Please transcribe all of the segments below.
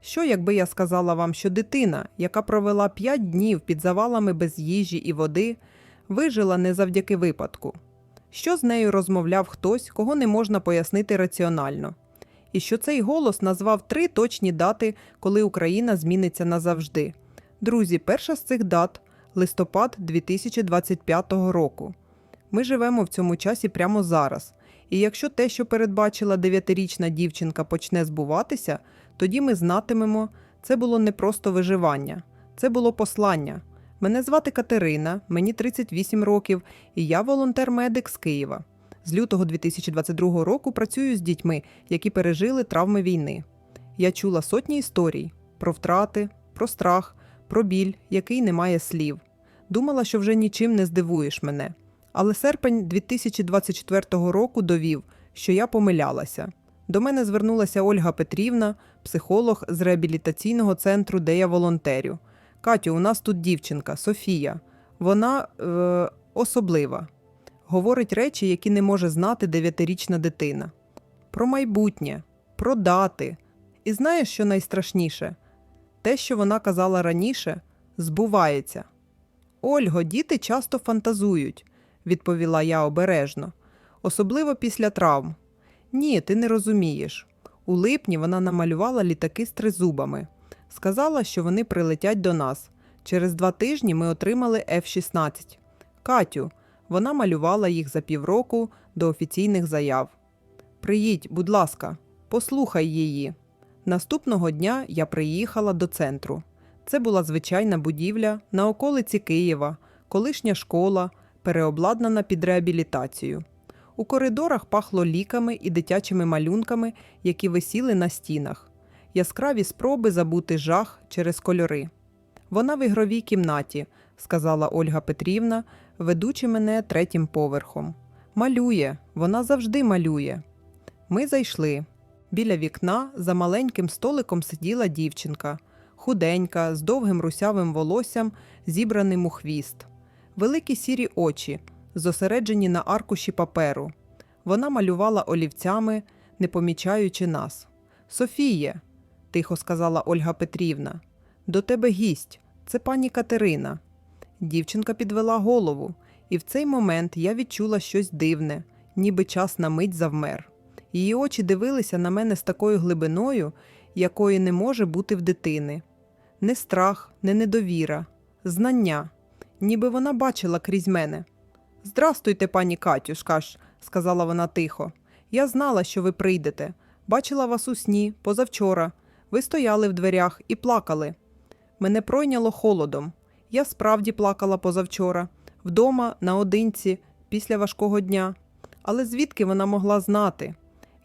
Що, якби я сказала вам, що дитина, яка провела 5 днів під завалами без їжі і води, вижила не завдяки випадку? Що з нею розмовляв хтось, кого не можна пояснити раціонально? І що цей голос назвав три точні дати, коли Україна зміниться назавжди. Друзі, перша з цих дат листопад 2025 року. Ми живемо в цьому часі прямо зараз. І якщо те, що передбачила дев'ятирічна дівчинка, почне збуватися, тоді ми знатимемо, це було не просто виживання, це було послання. Мене звати Катерина, мені 38 років, і я волонтер-медик з Києва. З лютого 2022 року працюю з дітьми, які пережили травми війни. Я чула сотні історій про втрати, про страх, про біль, який не має слів. Думала, що вже нічим не здивуєш мене. Але серпень 2024 року довів, що я помилялася. До мене звернулася Ольга Петрівна, психолог з реабілітаційного центру, де я волонтерю. Катю, у нас тут дівчинка Софія. Вона е, особлива. Говорить речі, які не може знати дев'ятирічна дитина. Про майбутнє, про дати. І знаєш, що найстрашніше? Те, що вона казала раніше, збувається. Ольго, діти часто фантазують, відповіла я обережно, особливо після травм. Ні, ти не розумієш. У липні вона намалювала літаки з тризубами. Сказала, що вони прилетять до нас. Через два тижні ми отримали F-16. Катю, вона малювала їх за півроку до офіційних заяв. Приїдь, будь ласка, послухай її. Наступного дня я приїхала до центру. Це була звичайна будівля на околиці Києва, колишня школа, переобладнана під реабілітацію. У коридорах пахло ліками і дитячими малюнками, які висіли на стінах, яскраві спроби забути жах через кольори. Вона в ігровій кімнаті, сказала Ольга Петрівна, ведучи мене третім поверхом. Малює, вона завжди малює. Ми зайшли. Біля вікна за маленьким столиком сиділа дівчинка, худенька, з довгим русявим волоссям, зібраним у хвіст. Великі сірі очі, зосереджені на аркуші паперу. Вона малювала олівцями, не помічаючи нас. Софіє, тихо сказала Ольга Петрівна, до тебе гість, це пані Катерина. Дівчинка підвела голову, і в цей момент я відчула щось дивне, ніби час на мить завмер. Її очі дивилися на мене з такою глибиною, якої не може бути в дитини. Не страх, не недовіра, знання, ніби вона бачила крізь мене. Здрастуйте, пані Катюшка ж, сказала вона тихо. Я знала, що ви прийдете. Бачила вас у сні, позавчора. Ви стояли в дверях і плакали. Мене пройняло холодом. Я справді плакала позавчора, вдома, наодинці, після важкого дня. Але звідки вона могла знати?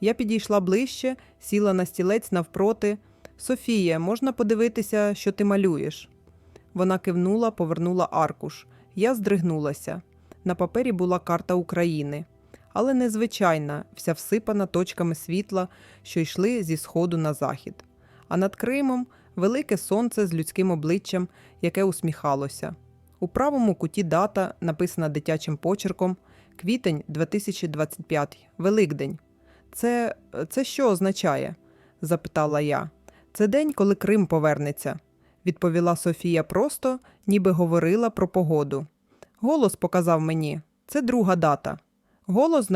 Я підійшла ближче, сіла на стілець навпроти. Софія, можна подивитися, що ти малюєш? Вона кивнула, повернула аркуш. Я здригнулася. На папері була карта України, але незвичайна, вся всипана точками світла, що йшли зі сходу на захід. А над Кримом велике сонце з людським обличчям, яке усміхалося. У правому куті дата, написана дитячим почерком, квітень 2025, Великдень. Це, це що означає? запитала я. Це день, коли Крим повернеться, відповіла Софія просто, ніби говорила про погоду. Голос показав мені це друга дата. Голос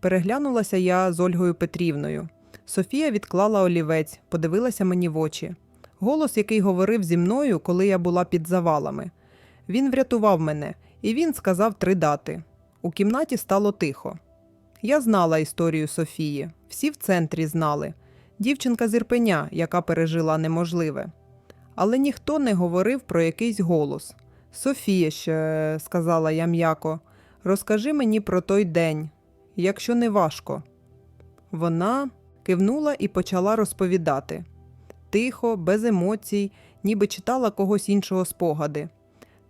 переглянулася я з Ольгою Петрівною. Софія відклала олівець, подивилася мені в очі. Голос, який говорив зі мною, коли я була під завалами. Він врятував мене, і він сказав три дати. У кімнаті стало тихо. Я знала історію Софії, всі в центрі знали. Дівчинка з Ірпеня, яка пережила неможливе. Але ніхто не говорив про якийсь голос. Софія ще, сказала я м'яко, розкажи мені про той день, якщо не важко. Вона кивнула і почала розповідати. Тихо, без емоцій, ніби читала когось іншого спогади.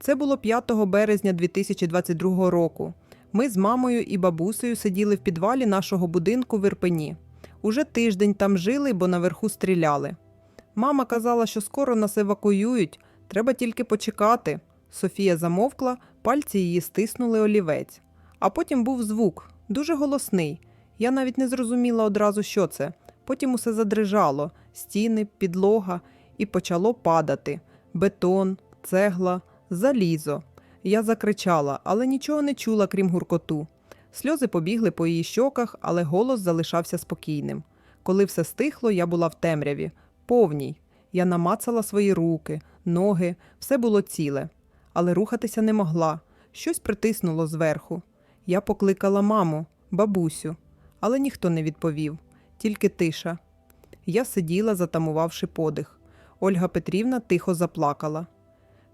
Це було 5 березня 2022 року. Ми з мамою і бабусею сиділи в підвалі нашого будинку в Ірпені. Уже тиждень там жили, бо наверху стріляли. Мама казала, що скоро нас евакуюють, треба тільки почекати. Софія замовкла, пальці її стиснули олівець. А потім був звук, дуже голосний. Я навіть не зрозуміла одразу, що це. Потім усе задрижало стіни, підлога, і почало падати бетон, цегла, залізо. Я закричала, але нічого не чула, крім гуркоту. Сльози побігли по її щоках, але голос залишався спокійним. Коли все стихло, я була в темряві, повній. Я намацала свої руки, ноги, все було ціле, але рухатися не могла. Щось притиснуло зверху. Я покликала маму, бабусю, але ніхто не відповів, тільки тиша. Я сиділа, затамувавши подих. Ольга Петрівна тихо заплакала.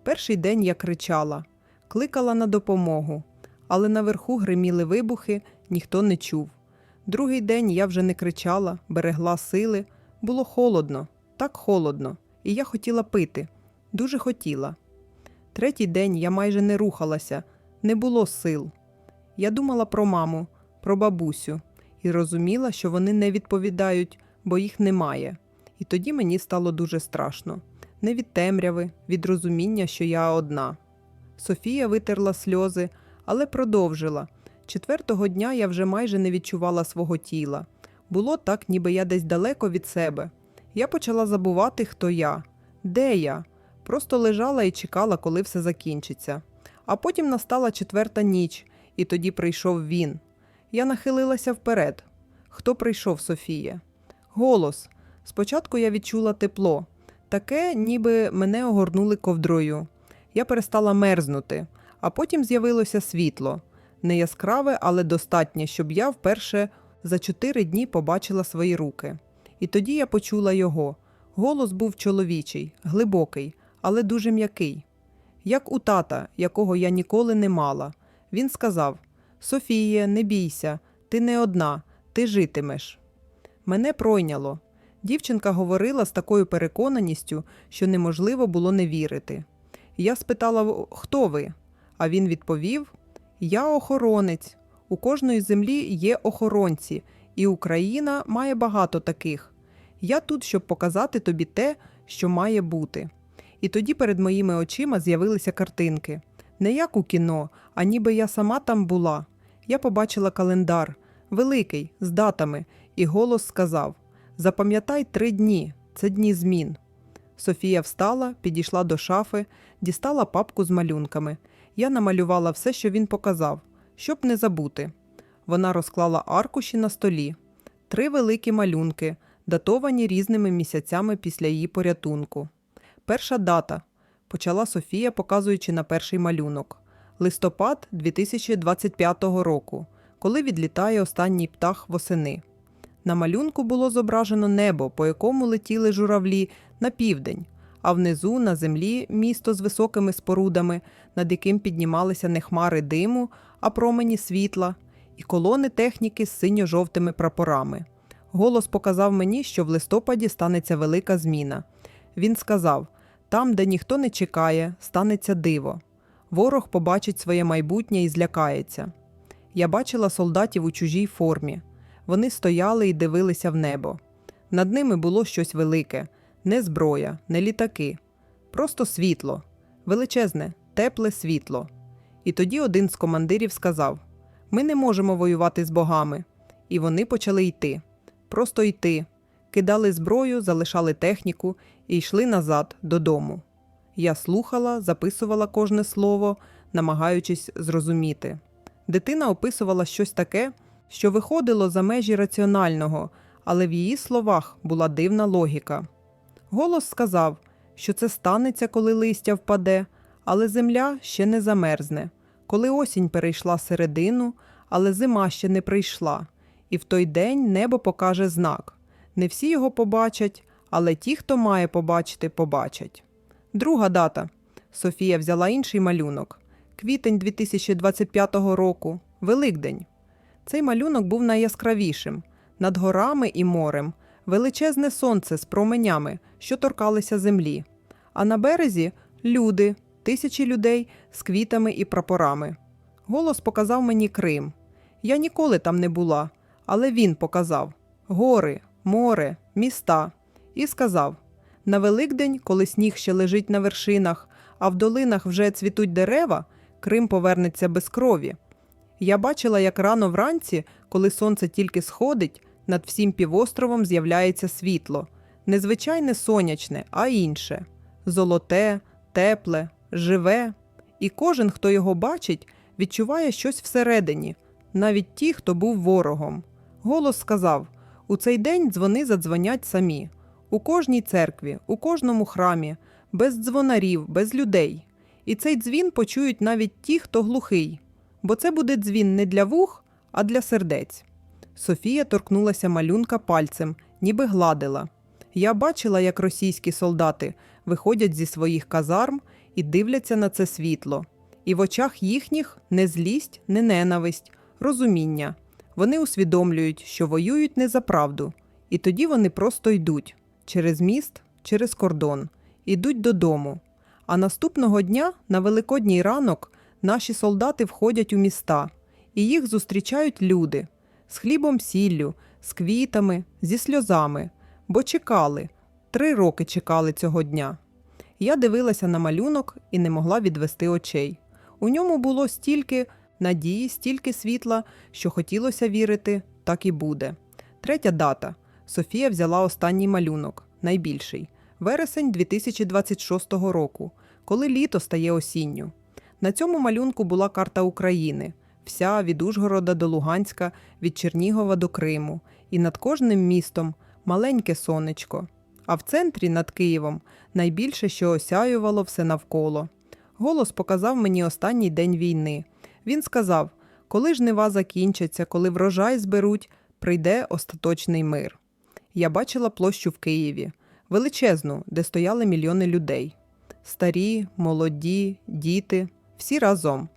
Перший день я кричала, кликала на допомогу, але наверху гриміли вибухи, ніхто не чув. Другий день я вже не кричала, берегла сили. Було холодно, так холодно, і я хотіла пити, дуже хотіла. Третій день я майже не рухалася, не було сил. Я думала про маму, про бабусю і розуміла, що вони не відповідають, бо їх немає. І тоді мені стало дуже страшно не від темряви, від розуміння, що я одна. Софія витерла сльози, але продовжила. Четвертого дня я вже майже не відчувала свого тіла. Було так, ніби я десь далеко від себе. Я почала забувати, хто я, де я. Просто лежала і чекала, коли все закінчиться. А потім настала четверта ніч, і тоді прийшов він. Я нахилилася вперед. Хто прийшов, Софія? Голос. Спочатку я відчула тепло, таке, ніби мене огорнули ковдрою. Я перестала мерзнути, а потім з'явилося світло. Не яскраве, але достатнє, щоб я вперше за чотири дні побачила свої руки. І тоді я почула його. Голос був чоловічий, глибокий, але дуже м'який. Як у тата, якого я ніколи не мала. Він сказав: Софіє, не бійся, ти не одна, ти житимеш. Мене пройняло. Дівчинка говорила з такою переконаністю, що неможливо було не вірити. Я спитала, хто ви? А він відповів: Я охоронець. У кожної землі є охоронці, і Україна має багато таких. Я тут, щоб показати тобі те, що має бути. І тоді перед моїми очима з'явилися картинки. Не як у кіно, а ніби я сама там була. Я побачила календар, великий, з датами, і голос сказав: Запам'ятай три дні, це дні змін. Софія встала, підійшла до шафи, дістала папку з малюнками. Я намалювала все, що він показав, щоб не забути. Вона розклала аркуші на столі, три великі малюнки, датовані різними місяцями після її порятунку. Перша дата почала Софія, показуючи на перший малюнок листопад 2025 року, коли відлітає останній птах восени. На малюнку було зображено небо, по якому летіли журавлі на південь, а внизу на землі місто з високими спорудами, над яким піднімалися не хмари диму, а промені світла, і колони техніки з синьо-жовтими прапорами. Голос показав мені, що в листопаді станеться велика зміна. Він сказав: там, де ніхто не чекає, станеться диво. Ворог побачить своє майбутнє і злякається. Я бачила солдатів у чужій формі. Вони стояли і дивилися в небо. Над ними було щось велике, не зброя, не літаки, просто світло, величезне, тепле світло. І тоді один з командирів сказав: Ми не можемо воювати з богами. І вони почали йти, просто йти, кидали зброю, залишали техніку і йшли назад додому. Я слухала, записувала кожне слово, намагаючись зрозуміти. Дитина описувала щось таке, що виходило за межі раціонального, але в її словах була дивна логіка. Голос сказав, що це станеться, коли листя впаде, але земля ще не замерзне, коли осінь перейшла середину, але зима ще не прийшла, і в той день небо покаже знак. Не всі його побачать, але ті, хто має побачити, побачать. Друга дата. Софія взяла інший малюнок. Квітень 2025 року, Великдень. Цей малюнок був найяскравішим над горами і морем, величезне сонце з променями, що торкалися землі. А на березі люди, тисячі людей з квітами і прапорами. Голос показав мені Крим. Я ніколи там не була, але він показав гори, море, міста, і сказав: на Великдень, коли сніг ще лежить на вершинах, а в долинах вже цвітуть дерева, Крим повернеться без крові. Я бачила, як рано вранці, коли сонце тільки сходить, Над всім півостровом з'являється світло. Не звичайне сонячне, а інше золоте, тепле, живе. І кожен, хто його бачить, відчуває щось всередині, навіть ті, хто був ворогом. Голос сказав: у цей день дзвони задзвонять самі. У кожній церкві, у кожному храмі, без дзвонарів, без людей. І цей дзвін почують навіть ті, хто глухий, бо це буде дзвін не для вух, а для сердець. Софія торкнулася малюнка пальцем, ніби гладила. Я бачила, як російські солдати виходять зі своїх казарм і дивляться на це світло. І в очах їхніх не злість, не ненависть, розуміння. Вони усвідомлюють, що воюють не за правду, і тоді вони просто йдуть через міст, через кордон, ідуть додому. А наступного дня, на великодній ранок, наші солдати входять у міста, і їх зустрічають люди з хлібом сіллю, з квітами, зі сльозами, бо чекали, три роки чекали цього дня. Я дивилася на малюнок і не могла відвести очей. У ньому було стільки надії, стільки світла, що хотілося вірити, так і буде. Третя дата. Софія взяла останній малюнок, найбільший вересень 2026 року, коли літо стає осінню. На цьому малюнку була карта України, вся від Ужгорода до Луганська, від Чернігова до Криму, і над кожним містом маленьке сонечко. А в центрі над Києвом найбільше, що осяювало все навколо. Голос показав мені останній день війни. Він сказав: коли жнива закінчаться, коли врожай зберуть, прийде остаточний мир. Я бачила площу в Києві, величезну, де стояли мільйони людей. Старі, молоді, діти, всі разом.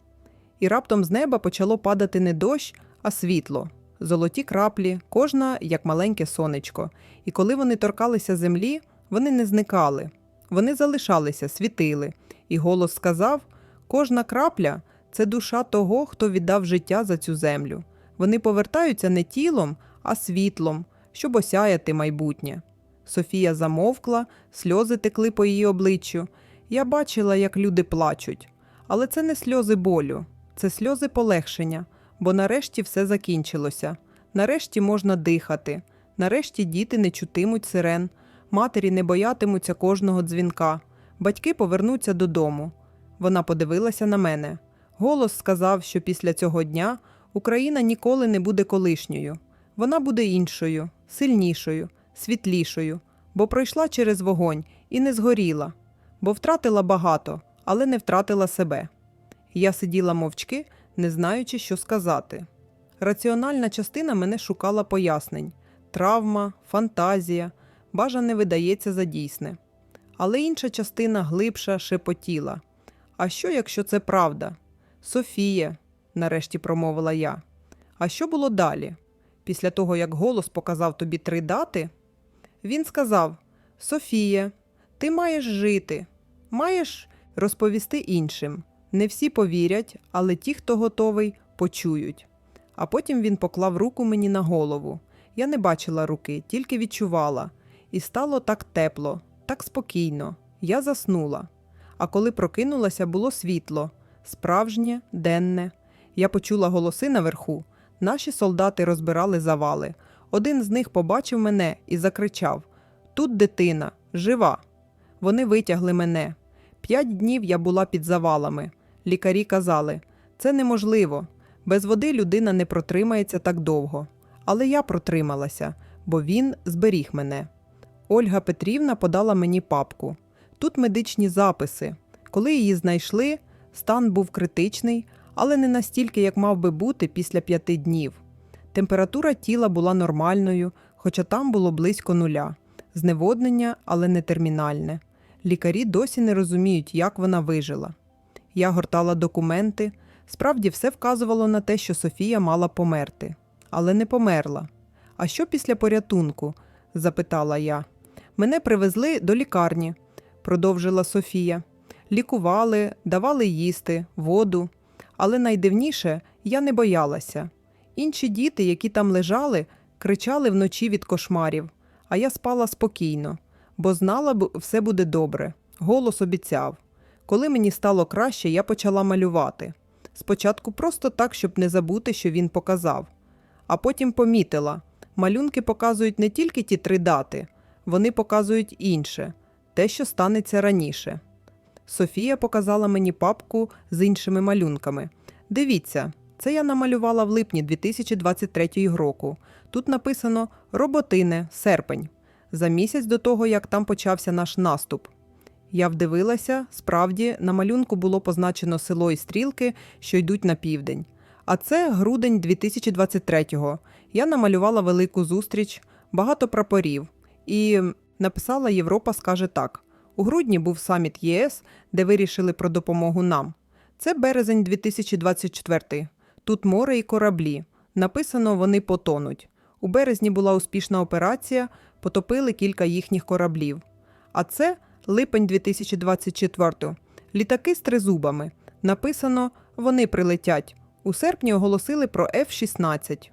І раптом з неба почало падати не дощ, а світло, золоті краплі, кожна як маленьке сонечко. І коли вони торкалися землі, вони не зникали. Вони залишалися, світили. І голос сказав: кожна крапля це душа того, хто віддав життя за цю землю. Вони повертаються не тілом, а світлом, щоб осяяти майбутнє. Софія замовкла, сльози текли по її обличчю. Я бачила, як люди плачуть. Але це не сльози болю, це сльози полегшення, бо нарешті все закінчилося. Нарешті можна дихати, нарешті діти не чутимуть сирен, матері не боятимуться кожного дзвінка, батьки повернуться додому. Вона подивилася на мене. Голос сказав, що після цього дня Україна ніколи не буде колишньою. Вона буде іншою, сильнішою, світлішою, бо пройшла через вогонь і не згоріла, бо втратила багато, але не втратила себе. Я сиділа мовчки, не знаючи, що сказати. Раціональна частина мене шукала пояснень травма, фантазія, бажане видається за дійсне. Але інша частина глибша шепотіла. А що, якщо це правда? Софія, нарешті промовила я. А що було далі? Після того, як голос показав тобі три дати, він сказав: Софія, ти маєш жити, маєш розповісти іншим. Не всі повірять, але ті, хто готовий, почують. А потім він поклав руку мені на голову. Я не бачила руки, тільки відчувала. І стало так тепло, так спокійно. Я заснула. А коли прокинулася, було світло, справжнє, денне. Я почула голоси наверху. Наші солдати розбирали завали. Один з них побачив мене і закричав: Тут дитина, жива. Вони витягли мене. П'ять днів я була під завалами. Лікарі казали, це неможливо. Без води людина не протримається так довго. Але я протрималася, бо він зберіг мене. Ольга Петрівна подала мені папку. Тут медичні записи. Коли її знайшли, стан був критичний, але не настільки, як мав би бути після п'яти днів. Температура тіла була нормальною, хоча там було близько нуля. Зневоднення, але не термінальне. Лікарі досі не розуміють, як вона вижила. Я гортала документи. Справді все вказувало на те, що Софія мала померти, але не померла. А що після порятунку? запитала я. Мене привезли до лікарні, продовжила Софія. Лікували, давали їсти, воду. Але найдивніше я не боялася. Інші діти, які там лежали, кричали вночі від кошмарів, а я спала спокійно, бо знала б, все буде добре. Голос обіцяв. Коли мені стало краще, я почала малювати. Спочатку просто так, щоб не забути, що він показав. А потім помітила Малюнки показують не тільки ті три дати, вони показують інше, те, що станеться раніше. Софія показала мені папку з іншими малюнками. Дивіться, це я намалювала в липні 2023 року. Тут написано Роботине, серпень, за місяць до того, як там почався наш наступ. Я вдивилася, справді, на малюнку було позначено село і стрілки, що йдуть на південь. А це грудень 2023-го. Я намалювала велику зустріч, багато прапорів і написала Європа скаже так. У грудні був саміт ЄС, де вирішили про допомогу нам. Це березень 2024. Тут море і кораблі. Написано, вони потонуть. У березні була успішна операція, потопили кілька їхніх кораблів. А це липень 2024. Літаки з тризубами. Написано, вони прилетять. У серпні оголосили про F-16.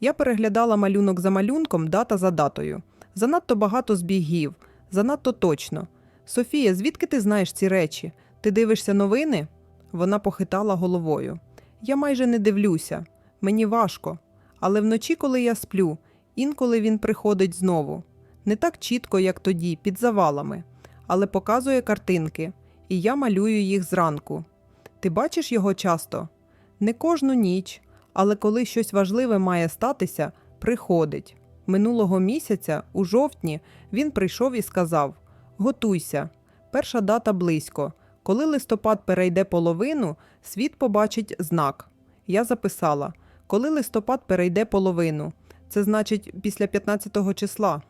Я переглядала малюнок за малюнком, дата за датою. Занадто багато збігів, занадто точно. Софія, звідки ти знаєш ці речі? Ти дивишся новини? Вона похитала головою. Я майже не дивлюся. Мені важко. Але вночі, коли я сплю, інколи він приходить знову. Не так чітко, як тоді, під завалами, але показує картинки, і я малюю їх зранку. Ти бачиш його часто? Не кожну ніч, але коли щось важливе має статися, приходить. Минулого місяця, у жовтні, він прийшов і сказав: Готуйся, перша дата близько. Коли листопад перейде половину, світ побачить знак. Я записала: коли листопад перейде половину, це значить після 15-го числа.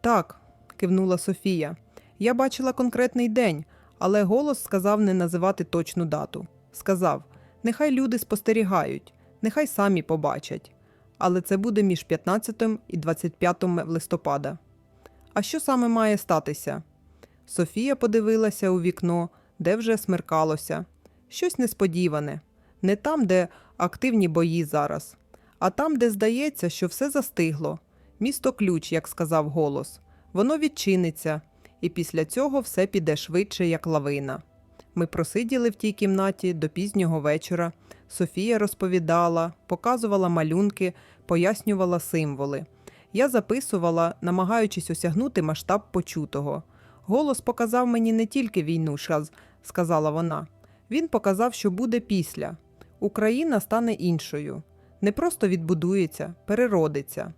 Так, кивнула Софія. Я бачила конкретний день, але голос сказав не називати точну дату. Сказав: нехай люди спостерігають, нехай самі побачать. Але це буде між 15 і 25 листопада. А що саме має статися? Софія подивилася у вікно, де вже смеркалося. Щось несподіване, не там, де активні бої зараз, а там, де здається, що все застигло. Місто ключ, як сказав голос. Воно відчиниться, і після цього все піде швидше, як лавина. Ми просиділи в тій кімнаті до пізнього вечора. Софія розповідала, показувала малюнки, пояснювала символи. Я записувала, намагаючись осягнути масштаб почутого. Голос показав мені не тільки війну, сказала вона. Він показав, що буде після. Україна стане іншою. Не просто відбудується, переродиться.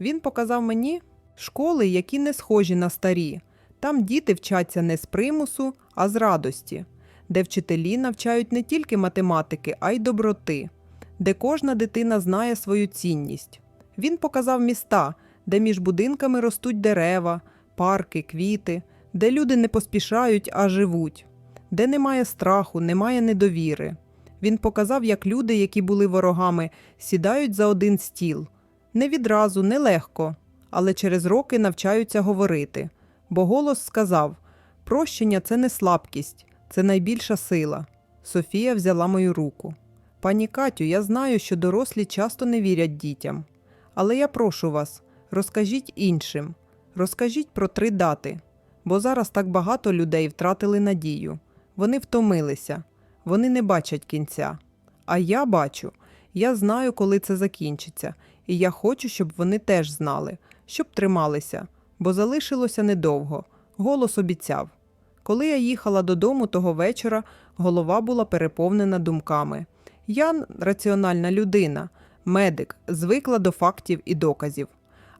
Він показав мені школи, які не схожі на старі. Там діти вчаться не з примусу, а з радості, де вчителі навчають не тільки математики, а й доброти, де кожна дитина знає свою цінність. Він показав міста, де між будинками ростуть дерева, парки, квіти, де люди не поспішають, а живуть, де немає страху, немає недовіри. Він показав, як люди, які були ворогами, сідають за один стіл. Не відразу, не легко, але через роки навчаються говорити. Бо голос сказав: прощення це не слабкість, це найбільша сила. Софія взяла мою руку. Пані Катю, я знаю, що дорослі часто не вірять дітям. Але я прошу вас, розкажіть іншим, розкажіть про три дати, бо зараз так багато людей втратили надію. Вони втомилися, вони не бачать кінця. А я бачу, я знаю, коли це закінчиться, і я хочу, щоб вони теж знали, щоб трималися, бо залишилося недовго. Голос обіцяв. Коли я їхала додому того вечора, голова була переповнена думками. Я раціональна людина, медик, звикла до фактів і доказів.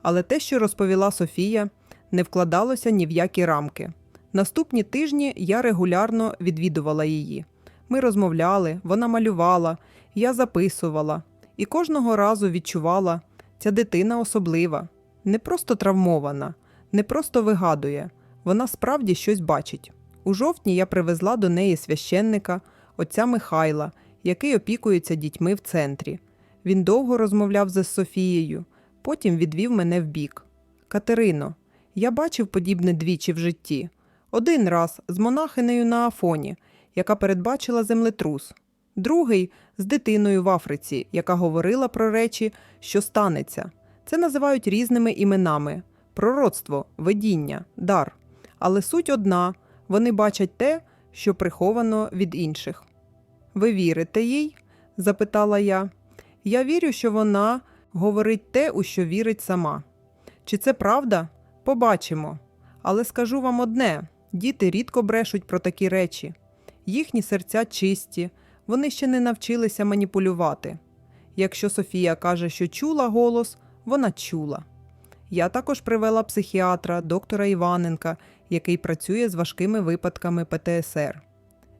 Але те, що розповіла Софія, не вкладалося ні в які рамки. Наступні тижні я регулярно відвідувала її. Ми розмовляли, вона малювала, я записувала, і кожного разу відчувала, ця дитина особлива, не просто травмована, не просто вигадує, вона справді щось бачить. У жовтні я привезла до неї священника, отця Михайла, який опікується дітьми в центрі. Він довго розмовляв з Софією, потім відвів мене вбік. Катерино, я бачив подібне двічі в житті. Один раз з монахинею на Афоні, яка передбачила землетрус, другий з дитиною в Африці, яка говорила про речі, що станеться. Це називають різними іменами: пророцтво, видіння, дар. Але суть одна вони бачать те, що приховано від інших. Ви вірите їй? запитала я. Я вірю, що вона говорить те, у що вірить сама. Чи це правда? Побачимо. Але скажу вам одне: діти рідко брешуть про такі речі. Їхні серця чисті, вони ще не навчилися маніпулювати. Якщо Софія каже, що чула голос, вона чула. Я також привела психіатра, доктора Іваненка, який працює з важкими випадками ПТСР.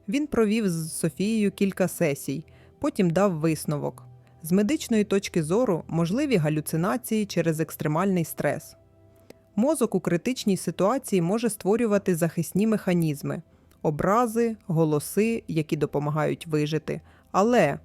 Він провів з Софією кілька сесій, потім дав висновок. З медичної точки зору можливі галюцинації через екстремальний стрес. Мозок у критичній ситуації може створювати захисні механізми, образи, голоси, які допомагають вижити. Але,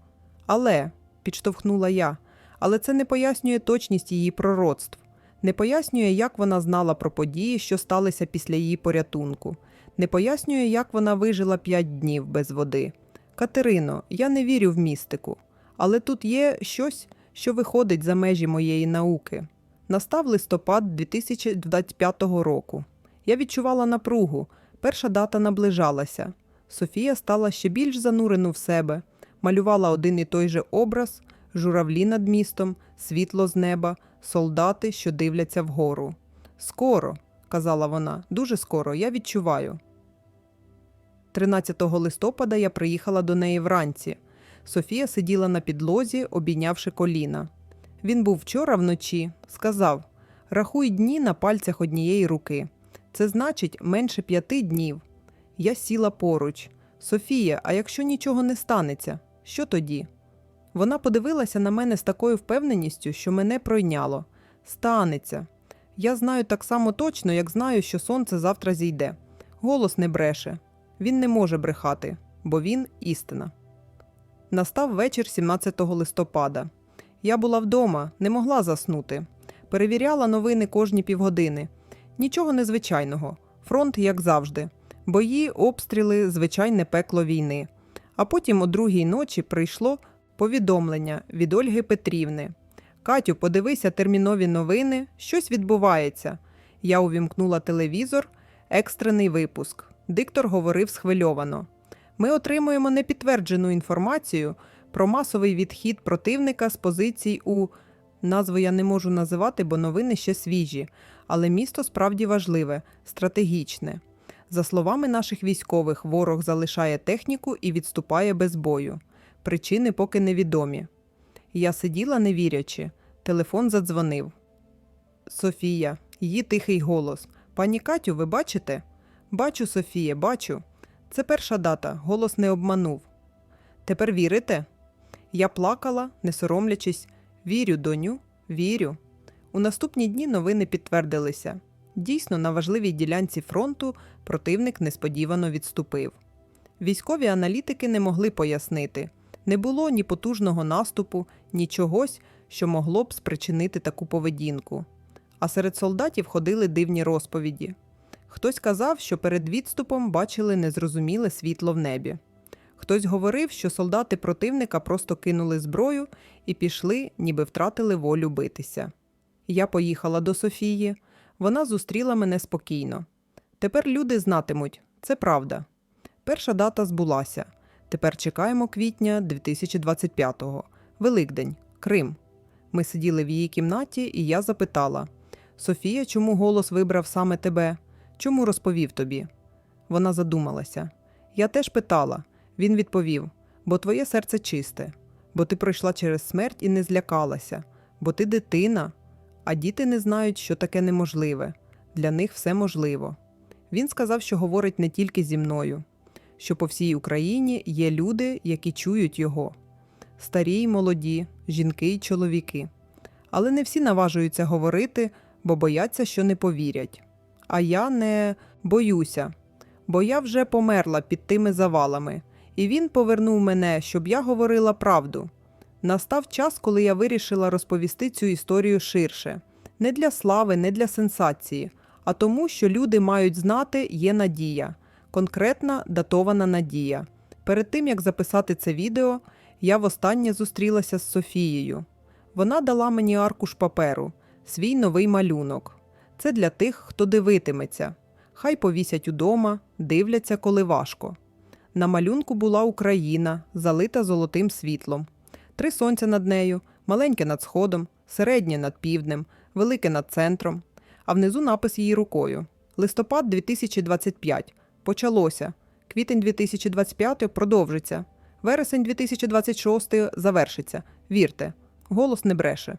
але, підштовхнула я, але це не пояснює точність її пророцтв, не пояснює, як вона знала про події, що сталися після її порятунку, не пояснює, як вона вижила п'ять днів без води. Катерино, я не вірю в містику, але тут є щось, що виходить за межі моєї науки. Настав листопад 2025 року. Я відчувала напругу. Перша дата наближалася. Софія стала ще більш занурену в себе, малювала один і той же образ, журавлі над містом, світло з неба, солдати, що дивляться вгору. Скоро, казала вона, дуже скоро, я відчуваю. 13 листопада я приїхала до неї вранці. Софія сиділа на підлозі, обійнявши коліна. Він був вчора вночі, сказав: Рахуй дні на пальцях однієї руки. Це значить менше п'яти днів. Я сіла поруч. Софія, а якщо нічого не станеться, що тоді? Вона подивилася на мене з такою впевненістю, що мене пройняло. Станеться. Я знаю так само точно, як знаю, що сонце завтра зійде. Голос не бреше. Він не може брехати, бо він істина. Настав вечір 17 листопада. Я була вдома, не могла заснути. Перевіряла новини кожні півгодини. Нічого незвичайного. Фронт, як завжди. Бої, обстріли, звичайне пекло війни. А потім о другій ночі прийшло повідомлення від Ольги Петрівни. Катю, подивися термінові новини, щось відбувається. Я увімкнула телевізор, екстрений випуск. Диктор говорив схвильовано. Ми отримуємо непідтверджену інформацію про масовий відхід противника з позицій у назву я не можу називати, бо новини ще свіжі, але місто справді важливе, стратегічне. За словами наших військових, ворог залишає техніку і відступає без бою. Причини поки невідомі. Я сиділа не вірячи. Телефон задзвонив. Софія, її тихий голос. Пані Катю, ви бачите? Бачу, Софія, бачу. Це перша дата, голос не обманув. Тепер вірите? Я плакала, не соромлячись. Вірю, доню, вірю. У наступні дні новини підтвердилися. Дійсно, на важливій ділянці фронту противник несподівано відступив. Військові аналітики не могли пояснити не було ні потужного наступу, ні чогось, що могло б спричинити таку поведінку. А серед солдатів ходили дивні розповіді. Хтось казав, що перед відступом бачили незрозуміле світло в небі. Хтось говорив, що солдати противника просто кинули зброю і пішли, ніби втратили волю битися. Я поїхала до Софії. Вона зустріла мене спокійно. Тепер люди знатимуть, це правда. Перша дата збулася. Тепер чекаємо квітня 2025-го. Великдень, Крим. Ми сиділи в її кімнаті, і я запитала: Софія, чому голос вибрав саме тебе? Чому розповів тобі? Вона задумалася. Я теж питала. Він відповів: бо твоє серце чисте, бо ти пройшла через смерть і не злякалася, бо ти дитина, а діти не знають, що таке неможливе. Для них все можливо. Він сказав, що говорить не тільки зі мною, що по всій Україні є люди, які чують його старі й молоді, жінки й чоловіки. Але не всі наважуються говорити, бо бояться, що не повірять. А я не боюся, бо я вже померла під тими завалами, і він повернув мене, щоб я говорила правду. Настав час, коли я вирішила розповісти цю історію ширше, не для слави, не для сенсації, а тому, що люди мають знати, є надія, конкретна датована надія. Перед тим як записати це відео, я востаннє зустрілася з Софією. Вона дала мені аркуш паперу, свій новий малюнок. Це для тих, хто дивитиметься. Хай повісять удома, дивляться, коли важко. На малюнку була Україна, залита золотим світлом. Три сонця над нею, маленьке над сходом, середнє над півднем, велике над центром, а внизу напис її рукою. Листопад 2025. Почалося. Квітень 2025 продовжиться. Вересень 2026 завершиться. Вірте, голос не бреше.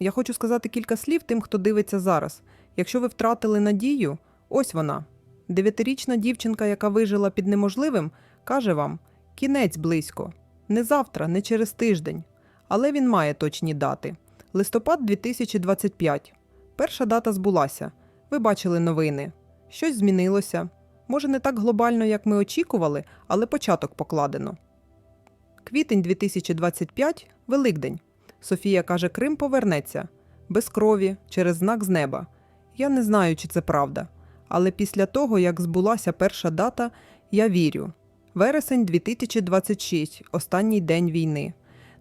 Я хочу сказати кілька слів тим, хто дивиться зараз. Якщо ви втратили надію, ось вона. Дев'ятирічна дівчинка, яка вижила під неможливим, каже вам: кінець близько. Не завтра, не через тиждень. Але він має точні дати. Листопад 2025. Перша дата збулася. Ви бачили новини. Щось змінилося. Може, не так глобально, як ми очікували, але початок покладено. Квітень 2025 Великдень. Софія каже, Крим повернеться без крові, через знак з неба. Я не знаю, чи це правда. Але після того, як збулася перша дата, я вірю. Вересень 2026 останній день війни.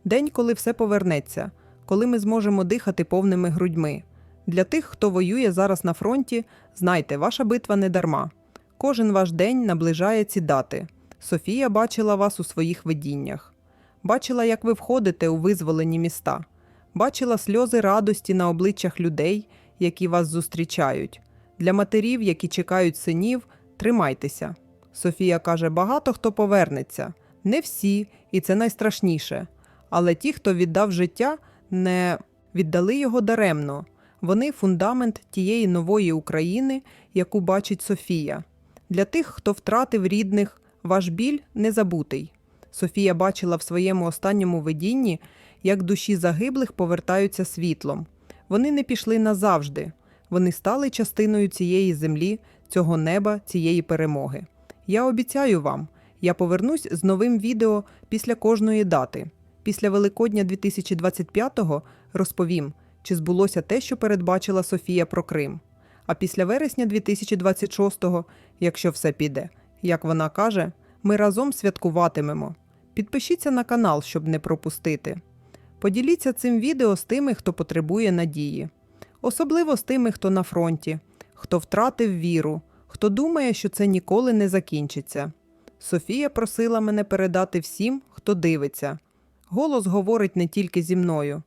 День, коли все повернеться, коли ми зможемо дихати повними грудьми. Для тих, хто воює зараз на фронті, знайте, ваша битва не дарма. Кожен ваш день наближає ці дати. Софія бачила вас у своїх видіннях. Бачила, як ви входите у визволені міста. Бачила сльози радості на обличчях людей, які вас зустрічають. Для матерів, які чекають синів, тримайтеся. Софія каже: багато хто повернеться. Не всі, і це найстрашніше. Але ті, хто віддав життя, не віддали його даремно. Вони фундамент тієї нової України, яку бачить Софія. Для тих, хто втратив рідних, ваш біль не забутий. Софія бачила в своєму останньому видінні, як душі загиблих повертаються світлом. Вони не пішли назавжди. Вони стали частиною цієї землі, цього неба, цієї перемоги. Я обіцяю вам, я повернусь з новим відео після кожної дати. Після Великодня 2025-го розповім, чи збулося те, що передбачила Софія про Крим. А після вересня 2026-го, якщо все піде, як вона каже, ми разом святкуватимемо. Підпишіться на канал, щоб не пропустити. Поділіться цим відео з тими, хто потребує надії, особливо з тими, хто на фронті, хто втратив віру, хто думає, що це ніколи не закінчиться. Софія просила мене передати всім, хто дивиться. Голос говорить не тільки зі мною.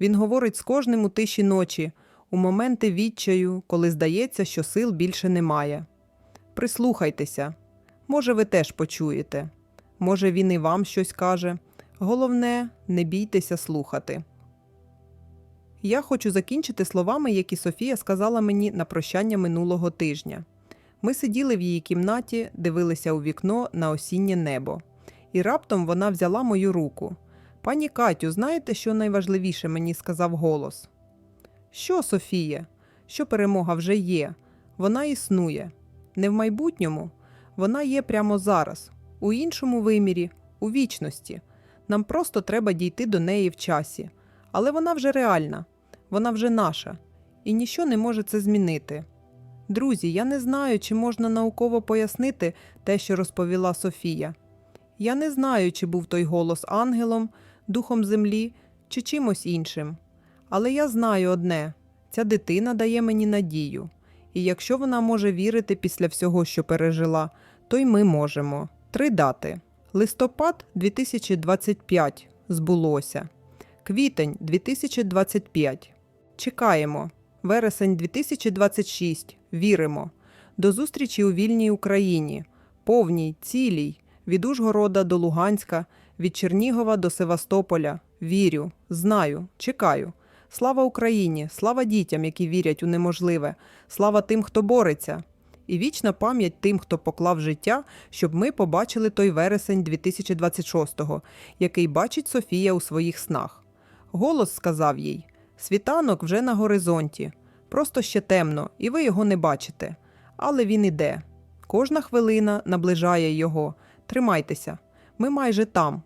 Він говорить з кожним у тиші ночі, у моменти відчаю, коли здається, що сил більше немає. Прислухайтеся. Може, ви теж почуєте. Може, він і вам щось каже. Головне, не бійтеся слухати. Я хочу закінчити словами, які Софія сказала мені на прощання минулого тижня. Ми сиділи в її кімнаті, дивилися у вікно на осіннє небо. І раптом вона взяла мою руку. Пані Катю, знаєте, що найважливіше мені сказав голос? Що, Софія? Що перемога вже є? Вона існує. Не в майбутньому, вона є прямо зараз, у іншому вимірі, у вічності. Нам просто треба дійти до неї в часі. Але вона вже реальна, вона вже наша, і ніщо не може це змінити. Друзі, я не знаю, чи можна науково пояснити те, що розповіла Софія. Я не знаю, чи був той голос ангелом, духом землі чи чимось іншим. Але я знаю одне: ця дитина дає мені надію. І якщо вона може вірити після всього, що пережила, то й ми можемо. Три дати: листопад 2025 збулося, квітень 2025. Чекаємо. Вересень 2026. Віримо. До зустрічі у вільній Україні, повній, цілій, від Ужгорода до Луганська, від Чернігова до Севастополя. Вірю, знаю, чекаю. Слава Україні, слава дітям, які вірять у неможливе, слава тим, хто бореться. І вічна пам'ять тим, хто поклав життя, щоб ми побачили той вересень 2026-го, який бачить Софія у своїх снах. Голос сказав їй: світанок вже на горизонті, просто ще темно, і ви його не бачите. Але він іде. Кожна хвилина наближає його. Тримайтеся, ми майже там,